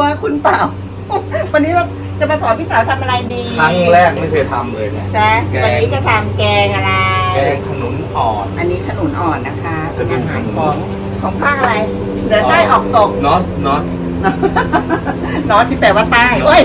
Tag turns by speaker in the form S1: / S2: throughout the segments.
S1: รัวคุณเต่า วันนี้เราจะมาสอนพี่เต่าทำอะไรดี
S2: ครั้งแรกไม่เคยทำเลยเนี่ย
S1: ใช่
S2: แกง
S1: วันนี้จะทำแกงอะไร
S2: แกงขนุนอ่อน
S1: อันนี้ขนุนอ่อนนะคะเป็น
S2: ขนุน
S1: อาหารของของภาคอะไร เหนือใต้ออกตก
S2: นอสนอส
S1: นอตที่แปลว่าใต้เอ้ย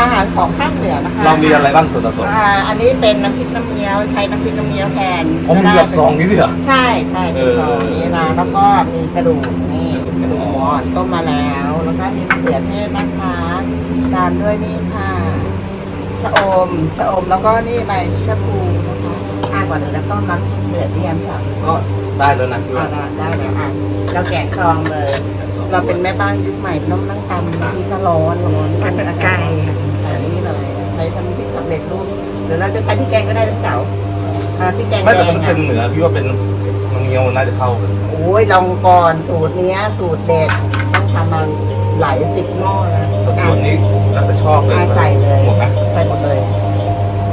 S1: อาหารของภาคเหนือนะคะ
S2: เรามีอะไรบ้างส่วนผสม
S1: อ่าอันนี้เป็นน้ำพริกน้ำเงี้ยว ใช้น้ำพริกน้ำเงี้ยวแทน
S2: ผมมีแบบซองนี้ด้วยเหรอ
S1: ใช่ใช่เป็นซอง
S2: เออ
S1: นี้นะแล้วก็มีกระดูกนี่ กระดูกหมูอ่อนต้มมาแล้ว แล้วก็มีมะเขือเทศนะคะ ตามด้วยนี่ค่ะชะอมชะอมแล้วก็นี่ใบชะพูนะคะอ่าก่อนอื่นแล้วต้องน้ำซุปเดือดที่ยำค่ะ
S2: ก็ได้แล้วนะพี่
S1: อ่า
S2: ว่า
S1: ได้เลยอะเราแกะซองเลย เราเป็นแม่บ้านยุคใหม่น้องนั่งตำที่ก็ร้อนร้อน
S3: ปั่นไก่
S1: แต่นี่เลยใช้ทำพริกสำเร็จรูปหรือเราจะใช้พริกแกงก็ได้ลูกเต๋าอ่าพริกแกง
S2: ไม่
S1: แด
S2: แต่
S1: ง
S2: มันเป็น
S1: อะ
S2: เหนือพี่ว่าเป็น นียวน่าจะเข้ากัน
S1: โอ้ยลองก่อนสูตรเนี้ย สูตรเด็ดต้องทำมาหลายสิบหม้อนะ
S2: สัดส่วนนี้แล้วแต่ชอบเลย
S1: อะใส่เลย
S2: หมดนะ
S1: ใส่หมดเลย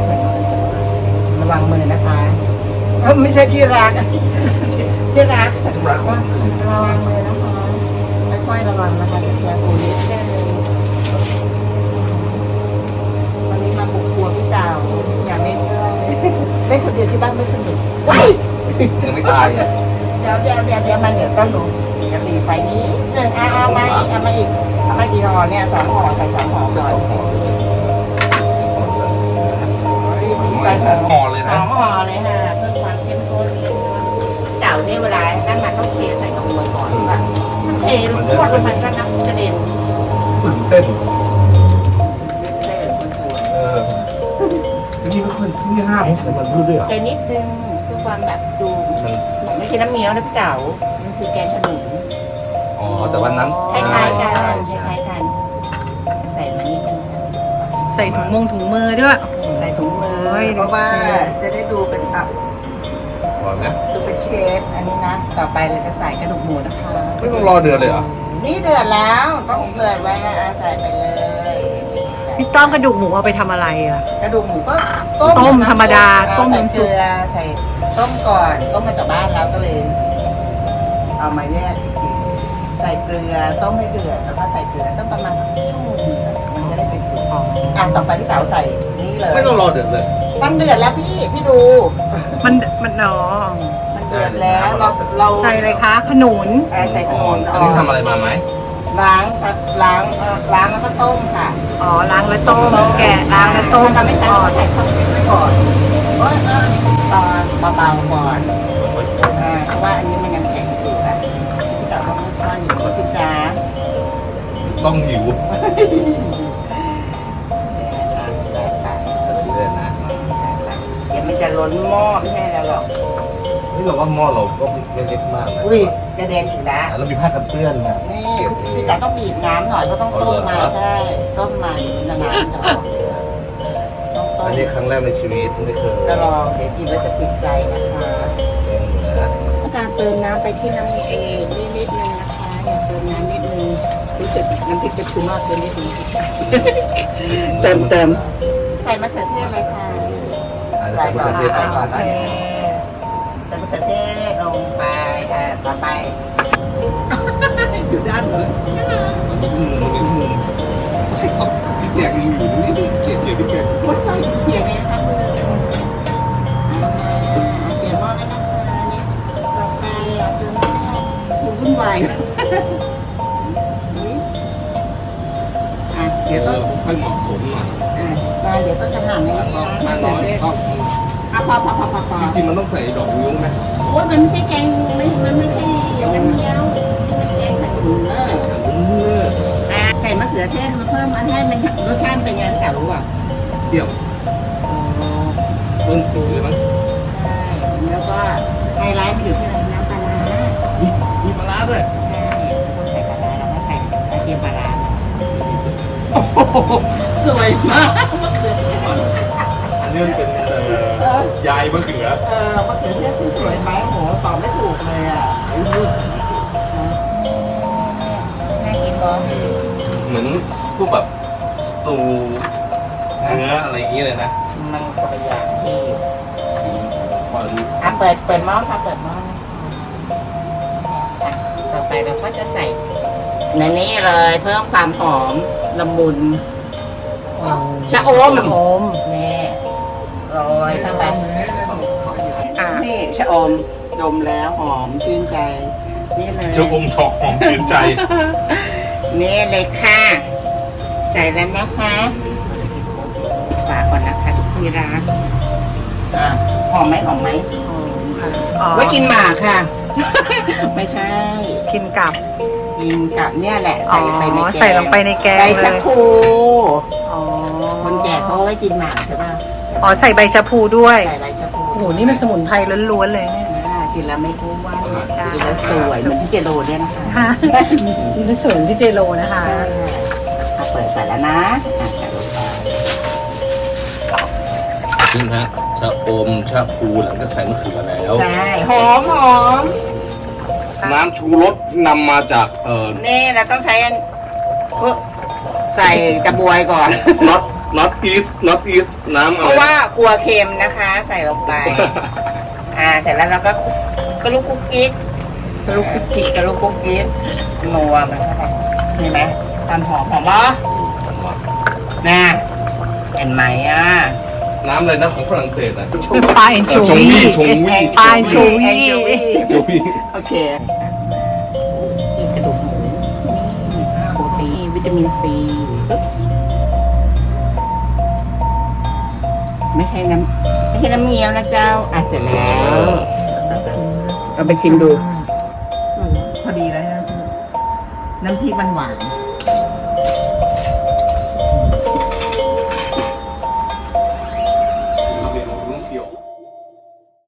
S1: ใส่หมดเลยระวังมือนะคะเอ้าไม่ใช่ที่รักที่รัก
S2: รักมาก
S1: ระวังมือนะคะค่อยๆระวังนะคะเดี๋ยวปูนิดนึงวันนี้มาบุกครัวพี่ดาวอย่าเล่นด้วยเล่นคนเดียวที่บ้านไม่สน ยั
S2: งไม่ตาย
S1: เดี๋ยวเดี๋ยวเดี๋ยวเดี๋ยวมันเดี๋ยวต้องดูเดี๋ยวตีไฟนี้หนึ่งเอาเอามาอีกเอามาอีกเอามากี่ห่อเนี่ยสองห่อใส่สองห่อก่อนใส่สอง
S2: ห่อเลย
S1: ส
S2: นะ
S1: องห่อเลยค่ะเพื่อความเข้มข้นเต่าเนี่ยเวลานั่นมันต้องเทใส่กระบวยก่อนว่ามันเทลงพวดมันก็น้ำกระเด็น
S2: ตื่นเต้น
S1: เส้นมันสวย
S2: เออที่นี่ก็คนที่นี่ห้ามใส่มันรู้ด้วยเหรอ
S1: ใส่นิดนึงเพื่อ ความแบบดู
S2: มัน
S1: มันไม่ใช่น้ำเงี้ยวนะพี่เต๋ามันคือแกงขนุน
S2: อ๋อแต่ว่านั้น
S1: คล้ายๆกัน
S2: ใช่
S1: ค
S2: ใช่
S1: ล้ายๆกัน ใส่มานิดนึง
S3: ใส่ถุงมงถุงมือด้วย
S1: ใส่ถุงมือ
S3: โอ้ย
S1: เพราะว่า
S3: ดูสิ
S1: จะได้ดูเป็นอับ
S2: ก่อนนะ
S1: ดูเป็นเชฟอันนี้นะ ต่อไปเราจะใส่กระดูกหมูนะคะ
S2: ไม่ต้องรอเดือนเลยเหรอ
S1: นี่เดือดแล้วต้องเดือดไว้นะอะใส่ไปเลยนี่ใส่
S3: พี่ต้อมกระดูกหมูเอาไปทำอะไรอะ
S1: กระดูกหมูก็
S3: ต้มธรรมดา
S1: อะ
S3: ต้ม
S1: ใส่
S3: น้ำซุ
S1: เก
S3: ป
S1: ลือใส่ต้มก่อนต้มมาจากบ้านแล้วก็เลย เอามาแยกอีกทีใส่เกลือต้มให้เดือดแล้วก็ใส่เกลือต้มประมาณสักชั่วโมงหนึงอะมันจะได้เป็นตัว
S3: อ๋อ
S1: อะต่อไปพี่เต๋าใส่นี่เลย
S2: ไม่ต้องรอเดือนเลย
S1: มันเดือดแล้วพี่พี่ดู
S3: มันมันอ๋อ
S1: มันเดือดแล้วเราเรา
S3: ใส่อะไรคะ ขนุน
S1: เอ่อใส่ขนม
S2: อันนี้ทำอะไรมาไหม
S1: ล้างล้างเอ่อล้างแล้วก็ต้มค่ะ
S3: อ๋อล้างแล้วต้มแกะล้างแล้ว ต้ม
S1: ถ้าไม่ใช่
S3: ก่อ
S1: เรา
S3: น
S1: ใส่ช่องฟิตไว้ก่อนโอ้ยเออตอนเบาๆก่อนอ่าเพราะว่าอันนี้มันยังแข็งอยู่อะแต่ต้องค่อยๆอย่างนี้สิจ้า
S2: ต้องหิว
S1: เนี่ยตามตามตาม
S2: เดือนนะ
S1: เดี๋ยวมันจะล้นหม้อไม่ใช่แล้วหรอก
S2: นี่เราว่าหม้อเราก็ไม่เล็กมากนะ
S1: อุ้ยกระเด็นอีกแล้ว
S2: แล้วมีผ้ากันเปื้อนนะ
S1: นี่พี่แต่ต้องบีบน้ำหน่อยเพราะต้องต้มมา
S2: เอาเหรอ
S1: ใช่ต้มมาเดี๋ยวมันจะน้ำจะออกเย อะต้องต้
S2: อั
S1: ม
S2: นนี้ครั้งแรกในชีวิตไม่เคย
S1: ก็ลองเดี๋ยวกินแล้วจะติดใจนะคะ
S2: แกงเหนือ
S1: การเติมน้ำไปที่น้ำเองนิดนิดนึงนะคะอย่าเติมน้ำนิดนึงรู้สึกน้ำพริกจะชูมากเลยนิดนึงเติมเติมใส่มะเขือเทศเลยค่ะ
S2: อาจจะใส่มะเขือเทศใส่ก่อน
S1: โอ
S2: นะ
S1: เคใส่มะเขือเทศลงไปอ่าต่อไปอยู่ด้านบน
S2: อืมอืมให้เขาพี่แจกยังอยู่นี่นี่เจียบเจียบพี่แจก
S1: ดี๋ยวต้องจะหั่นอย่างนี้นะ
S2: ถ้า
S1: เดี๋
S2: น้
S1: ยว
S2: อย
S1: เจ๊
S2: ก็
S1: อะพอพอพอพอพอ
S2: จริงๆมันต้องใส่ดอกนิ้วไหม
S1: โอ้ยมันไม่ใช่แกงไม่มันไม่ใช่อย่างนั้นเดียวนี่มันแกงขนุนเออ
S2: อืม
S1: อะใส่มะเขือเทศมาเพิ่มมันให้มันรสชาติเป็นยังไงแต่รู้อะ
S2: เปรี้ยวต้นสีเลยมั้ง
S1: ใช่แล้วก็ไฮไลท์มันอยู่ที่อะไรน้ำปลาร้า
S2: มีมีปลาร้าด้วย
S1: ใช่ต้องใส่ปลาร้าแล้วก็ใส่กระเทียมปลาร้า
S2: มีส่วน
S1: โอ้โหสวยมาก
S2: นนี้มันเป็นเอ่อยายมะเขือ
S1: เออมะเขือเทศคือสวยไหมโอ้โหตอบไม่ถูกเลยอะ
S2: ไอ้รูดสีสวย
S1: น่ากินบอ
S2: เออเหมือนพวกแบบสตูเนื้ออะไรอย่างนี้เลยนะ
S1: มันคนละอย่างที่
S2: สีสีพอดี
S1: อะเปิดเปิดหม้อค่ะเปิดหม้อนะคะอะต่อไปเราก็จะใส่ในนี้เลยเพิ่มความหอมละมุนชะอม
S3: ชะอม
S1: นี่โรยเข้าไป
S3: อะ
S1: นี่ชะอมดมแล้วหอมชื่นใจ นี่เลย
S2: จะอมช็อกหอมชื่นใจ
S1: นี่เลยค่ะ ใส่แล้วนะคะฝากก่อนนะคะทุกที่รักอะหอมไหมหอมไหม
S3: อ๋อ
S1: ไว้กินหมากค่ะ ไม่ใช่
S3: กินกับ
S1: กินกับเนี่ยแหละ
S3: อ๋อ
S1: ใส่ไปในแกง
S3: ใส่ลงไปในแกง
S1: ใบ
S3: เลย
S1: ชะพู
S3: อ๋อ
S1: คนแก่เขาเอาไว้กินหมากใช่ป่ะ
S3: อ๋อใส่ใบชะพูด้วย
S1: ใส่ใบชะพู
S3: โอ้โห นี่มันสมุนไพรล้วนๆเลยเนี่ย
S1: อ่ากินแล้วไม่อ้วน
S3: ใช่
S1: กินแล้วสวยเหมือนพี่เจโรเนี่ยนะคะ
S3: ค่ะ นี่เป็นส่วนพี่เจโรนะคะ
S1: เอาเปิดใส่แล้วนะอะใส่ลงไป
S2: นี่ฮะชะอมชะพูหลังจากใส่มะเขือแล้ว
S1: ใช่หอมหอม
S2: น้ำชูรสนำมาจากเอ่อ
S1: นี่เราต้องใช้อันเอ้อใส่กระบวยก่อน
S2: not not east not east น้ำ
S1: เพ
S2: อะไร
S1: ราะว่ากลัวเค็มนะคะ ใส่ลงไป อ่า เสร็จแล้วเราก็กระลุกกุ๊กกิ๊ก
S3: กระลูกกุ๊กกิ๊ก
S1: กระลุกกุ๊กกิ๊กนัวมันเข้าไปเห็นไหมความหอมหอมปะนะเห็นไหมอะ
S2: น้ำอะไรนะของฝรั่งเศสนะ
S3: เป็นปลาเอ็นชู
S2: ชง
S3: วี่
S2: วี่ชงวี่
S3: ปลาเอ็นชูวี่
S1: แอนโจวี
S2: โจวี่
S1: โอเคนี่กระดูกหมูนี่โปรตีนวิตามินซีอุ๊บ ใช่น้ำไม่ใช่น้ำเงี้ยวนะเจ้าอะเสร็จแล้ว เราไปชิมดู พอดีแล้วนะน้ำพริกมันหวาน